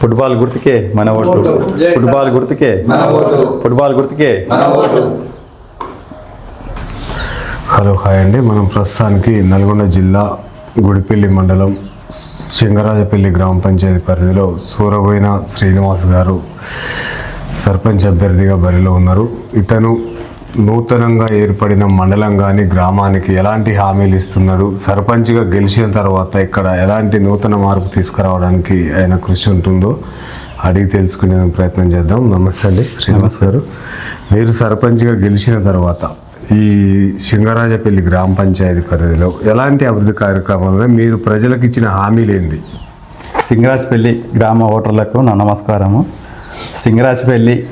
Football గుర్తుకే మన vote. Football గుర్తుకే మన ఓటు. ఫుట్బాల్ గుర్తుకే మన ఓటు. హలో హాయ్ అండి. మనం ప్రస్తుతానికి నల్గొండ జిల్లా గుడిపల్లి మండలం సింగరాజపల్లి గ్రామ పంచాయతీ పరిధిలో సూరబోయిన శ్రీనివాస్ గారు సర్పంచ్ అభ్యర్థిగా బరిలో ఉన్నారు. ఇతను నూతనంగా ఏర్పడిన మండలం కానీ గ్రామానికి ఎలాంటి హామీలు ఇస్తున్నాడు సర్పంచ్గా గెలిచిన తర్వాత ఇక్కడ ఎలాంటి నూతన మార్పు తీసుకురావడానికి ఆయన కృషి ఉంటుందో అడిగి తెలుసుకునే ప్రయత్నం చేద్దాం. నమస్తే అండి. శ్రీనివాస్ గారు. మీరు సర్పంచ్గా గెలిచిన తర్వాత ఈ సింగరాజపల్లి గ్రామ పంచాయతీ పరిధిలో ఎలాంటి అభివృద్ధి కార్యక్రమాలు మీరు ప్రజలకు ఇచ్చిన హామీలు ఏంది? సింగరాజపల్లి గ్రామ ఓటర్లకు నా నమస్కారము. సింగరాజపల్లి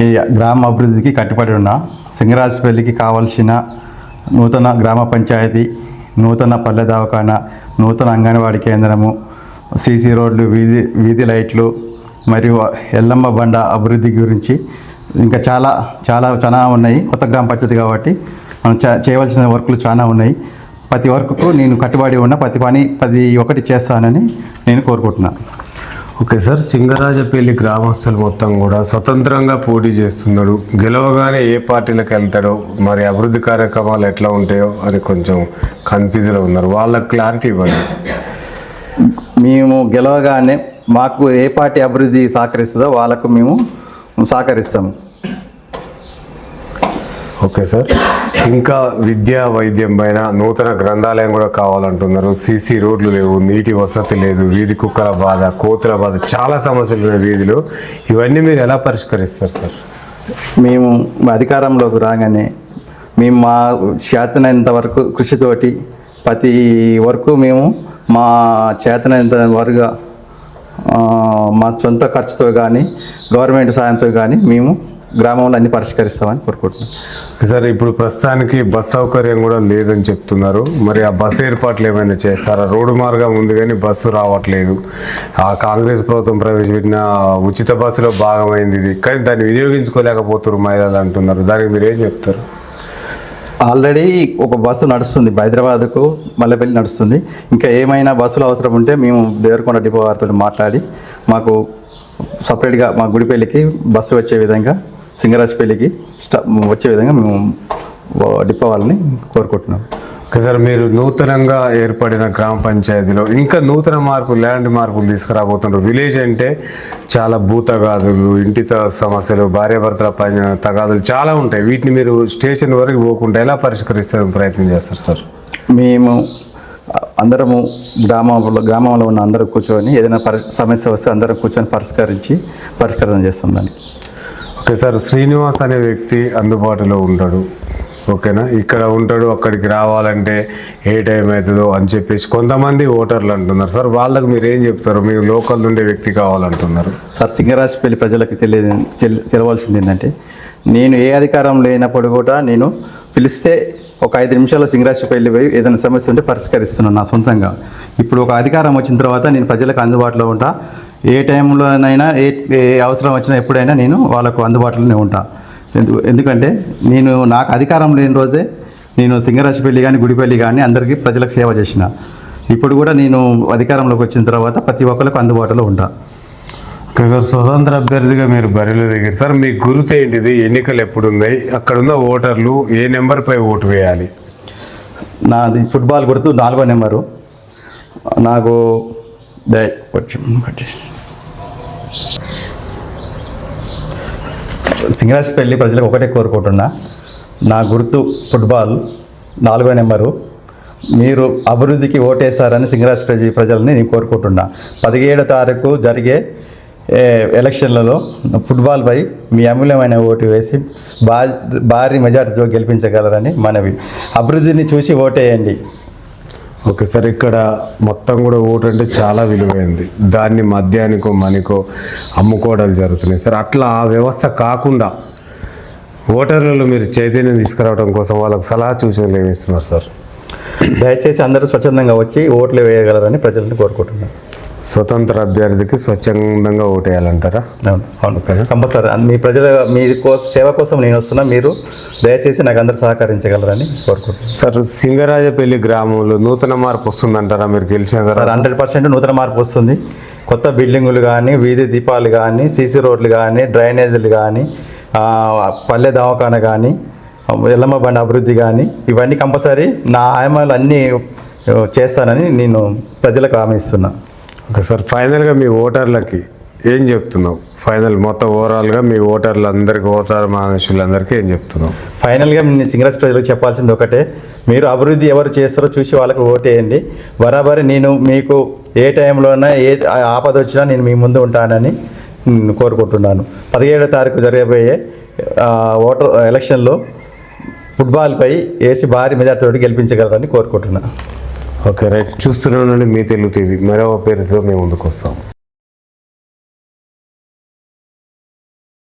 ఈ గ్రామ అభివృద్ధికి కట్టుబడి ఉన్న సింగరాజపల్లికి కావలసిన నూతన గ్రామ పంచాయతీ నూతన పల్లె దవాఖాన నూతన అంగన్వాడీ కేంద్రము సీసీ రోడ్లు వీధి వీధి లైట్లు మరియు ఎల్లమ్మ బండ అభివృద్ధి గురించి ఇంకా చాలా చాలా చాలా ఉన్నాయి. కొత్త గ్రామ పంచాయతీ కాబట్టి మనం చేయవలసిన వర్కులు చాలా ఉన్నాయి. ప్రతి వర్క్కు నేను కట్టుబడి ఉన్న ప్రతి పని ప్రతి ఒకటి చేస్తానని నేను కోరుకుంటున్నాను ఓకే సార్ సింగరాజపల్లి గ్రామస్తులు మొత్తం కూడా స్వతంత్రంగా పోటీ చేస్తున్నాడు. గెలవగానే ఏ పార్టీలకు వెళ్తాడో మరి అభివృద్ధి కార్యక్రమాలు ఎట్లా ఉంటాయో అని కొంచెం కన్ఫ్యూజ్లో ఉన్నారు. వాళ్ళకి క్లారిటీ ఇవ్వండి. మేము గెలవగానే మాకు ఏ పార్టీ అభివృద్ధి సహకరిస్తుందో వాళ్ళకు మేము సహకరిస్తాము ఓకే సార్. ఇంకా విద్యా వైద్యం పైన నూతన గ్రంథాలయం కూడా కావాలంటున్నారు. సీసీ రోడ్లు లేవు నీటి వసతి లేదు వీధి కుక్కల బాధ కోతుల బాధ చాలా సమస్యలు ఉన్నాయి వీధిలో. ఇవన్నీ మీరు ఎలా పరిష్కరిస్తారు సార్? మేము అధికారంలోకి రాగానే మేము మా చేతనైనంత వరకు కృషితోటి ప్రతి వరకు మేము మా చేతనైనంత వరకు మా సొంత ఖర్చుతో కానీ గవర్నమెంట్ సాయంతో కానీ మేము గ్రామంలో అన్ని పరిష్కరిస్తామని కోరుకుంటున్నాం. సార్ ఇప్పుడు ప్రస్తుతానికి బస్ సౌకర్యం కూడా లేదని చెప్తున్నారు. మరి ఆ బస్సు ఏర్పాట్లు ఏమైనా చేస్తారా? రోడ్డు మార్గం ఉంది కానీ బస్సు రావట్లేదు. ఆ కాంగ్రెస్ ప్రభుత్వం ప్రవేశపెట్టిన ఉచిత బస్సులో భాగమైంది ఇది. కానీ దాన్ని వినియోగించుకోలేకపోతున్నారు మహిళలు అంటున్నారు. దానికి మీరు ఏం చెప్తారు? ఆల్రెడీ ఒక బస్సు నడుస్తుంది. హైదరాబాద్కు మల్లెపల్లి నడుస్తుంది. ఇంకా ఏమైనా బస్సులు అవసరం ఉంటే మేము దేవరకొండ డిపో వారితో మాట్లాడి మాకు సపరేట్గా మా గుడిపల్లికి బస్సు వచ్చే విధంగా సింగరాజపల్లికి స్టా వచ్చే విధంగా మేము డిపో వాళ్ళని కోరుకుంటున్నాం. ఓకే సార్ మీరు నూతనంగా ఏర్పడిన గ్రామ పంచాయతీలో ఇంకా నూతన మార్పు ల్యాండ్ మార్పులు తీసుకురాబోతున్నారు విలేజ్ అంటే చాలా భూతగాదులు ఇంటి సమస్యలు భార్యాభర్తల పైన తగాదులు చాలా ఉంటాయి. వీటిని మీరు స్టేషన్ వరకు పోకుండా ఎలా పరిష్కరిస్తారని ప్రయత్నం చేస్తారు సార్? మేము అందరము గ్రామంలో గ్రామంలో ఉన్న అందరూ కూర్చొని ఏదైనా పరి సమస్య వస్తే అందరం కూర్చొని పరిష్కరించి పరిష్కారం చేస్తాం దానికి. ఓకే సార్ శ్రీనివాస్ అనే వ్యక్తి అందుబాటులో ఉంటాడు ఓకేనా? ఇక్కడ ఉంటాడు అక్కడికి రావాలంటే ఏ టైం అవుతుందో అని చెప్పేసి కొంతమంది ఓటర్లు అంటున్నారు. సార్ వాళ్ళకు మీరు ఏం చెప్తారు? మీరు లోకల్ నుండే వ్యక్తి కావాలంటున్నారు. సార్ సింగరాజపల్లి ప్రజలకు తెలియదు తెలి- తెలవాల్సింది ఏంటంటే నేను ఏ అధికారం లేనప్పుడు కూడా నేను పిలిస్తే ఒక ఐదు నిమిషాల్లో సింగరాజపల్లి పోయి ఏదైనా సమస్య ఉంటే పరిష్కరిస్తున్నాను నా సొంతంగా. ఇప్పుడు ఒక అధికారం వచ్చిన తర్వాత నేను ప్రజలకు అందుబాటులో ఉంటా. ఏ టైంలోనైనా ఏ ఏ అవసరం వచ్చినా ఎప్పుడైనా నేను వాళ్ళకు అందుబాటులోనే ఉంటా. ఎందు ఎందుకంటే నేను నాకు అధికారం లేని రోజే నేను సింగరాజపల్లి కానీ గుడిపల్లి కానీ అందరికీ ప్రజలకు సేవ చేసిన. ఇప్పుడు కూడా నేను అధికారంలోకి వచ్చిన తర్వాత ప్రతి ఒక్కరికి అందుబాటులో ఉంటా. సార్ స్వతంత్ర అభ్యర్థిగా మీరు బరిలో దిగారు. సార్ మీ గుర్తు ఏంటిది? ఎన్నికలు ఎప్పుడు ఉన్నాయి అక్కడ ఉన్న ఓటర్లు ఏ నెంబర్ పై ఓటు వేయాలి? నాది ఫుట్బాల్ గుర్తు నాలుగో నెంబరు. నాకు దే వచ్చి ఒకటి. సింగరాజపల్లి ప్రజలకు ఒకటే కోరుకుంటున్నా. నా గుర్తు ఫుట్బాల్ నాలుగో నెంబరు. మీరు అభివృద్ధికి ఓటేస్తారని సింగరాజపల్లి ప్రజలని నేను కోరుకుంటున్నా. పదిహేడో తారీఖు జరిగే ఎలక్షన్లలో ఫుట్బాల్పై మీ అమూల్యమైన ఓటు వేసి బా భారీ మెజార్టీతో గెలిపించగలరని మనవి. అభివృద్ధిని చూసి ఓటేయండి. ఓకే సార్ ఇక్కడ మొత్తం కూడా ఓటు అంటే చాలా విలువైంది. దాన్ని మద్యానికో మనికో అమ్ముకోవడాలు జరుగుతున్నాయి సార్. అట్లా ఆ వ్యవస్థ కాకుండా ఓటర్లలో మీరు చైతన్యం తీసుకురావడం కోసం వాళ్ళకు సలహా సూచనలు ఏమిస్తున్నారు సార్? దయచేసి అందరూ స్వచ్ఛందంగా వచ్చి ఓట్లు వేయగలరని ప్రజలను కోరుకుంటున్నాను. స్వతంత్ర అభ్యర్థికి స్వచ్ఛందంగా ఓటేయాలంటారా? అవును. అవును. కంపల్సరీ. మీ ప్రజల మీ కోసం సేవ కోసం నేను వస్తున్నా. మీరు దయచేసి నాకు అందరూ సహకరించగలరని కోరుకుంటున్నాను. సార్ సింగరాజపల్లి గ్రామంలో నూతన మార్పు వస్తుందంటారా? మీరు గెలిచిన తర్వాత హండ్రెడ్ పర్సెంట్ నూతన మార్పు వస్తుంది. కొత్త బిల్డింగులు కానీ వీధి దీపాలు కానీ సీసీ రోడ్లు కానీ డ్రైనేజీలు కానీ పల్లె దవాఖాన కానీ ఎల్లమ్మ బండి అభివృద్ధి కానీ ఇవన్నీ కంపల్సరీ నా ఆయమాలు అన్నీ చేస్తానని నేను ప్రజలకు హామీ ఇస్తున్నా. Okay sir. ఫైనల్గా మీ ఓటర్లకి ఏం చెప్తున్నావు? ఫైనల్ మొత్తం ఓవరాల్గా మీ ఓటర్లు అందరికీ ఓటర్ మనుషులందరికీ ఏం చెప్తున్నావు? ఫైనల్గా నేను సింగరాజ్ ప్రజలకు చెప్పాల్సింది ఒకటే. మీరు అభివృద్ధి ఎవరు చేస్తారో చూసి వాళ్ళకి ఓటేయండి బరాబరి నేను మీకు ఏ టైంలోనైనా ఏ ఆపద వచ్చినా నేను మీ ముందు ఉంటానని కోరుకుంటున్నాను. పదిహేడో తారీఖు జరగబోయే ఓటర్ ఎలక్షన్లో ఫుట్బాల్పై వేసి భారీ మెజార్టీతో గెలిపించగలరని కోరుకుంటున్నాను ఓకే రైట్. చూస్తున్నానండి మీ తెలుగు టీవీ. మరో పేరుతో మేము ముందుకు వస్తాము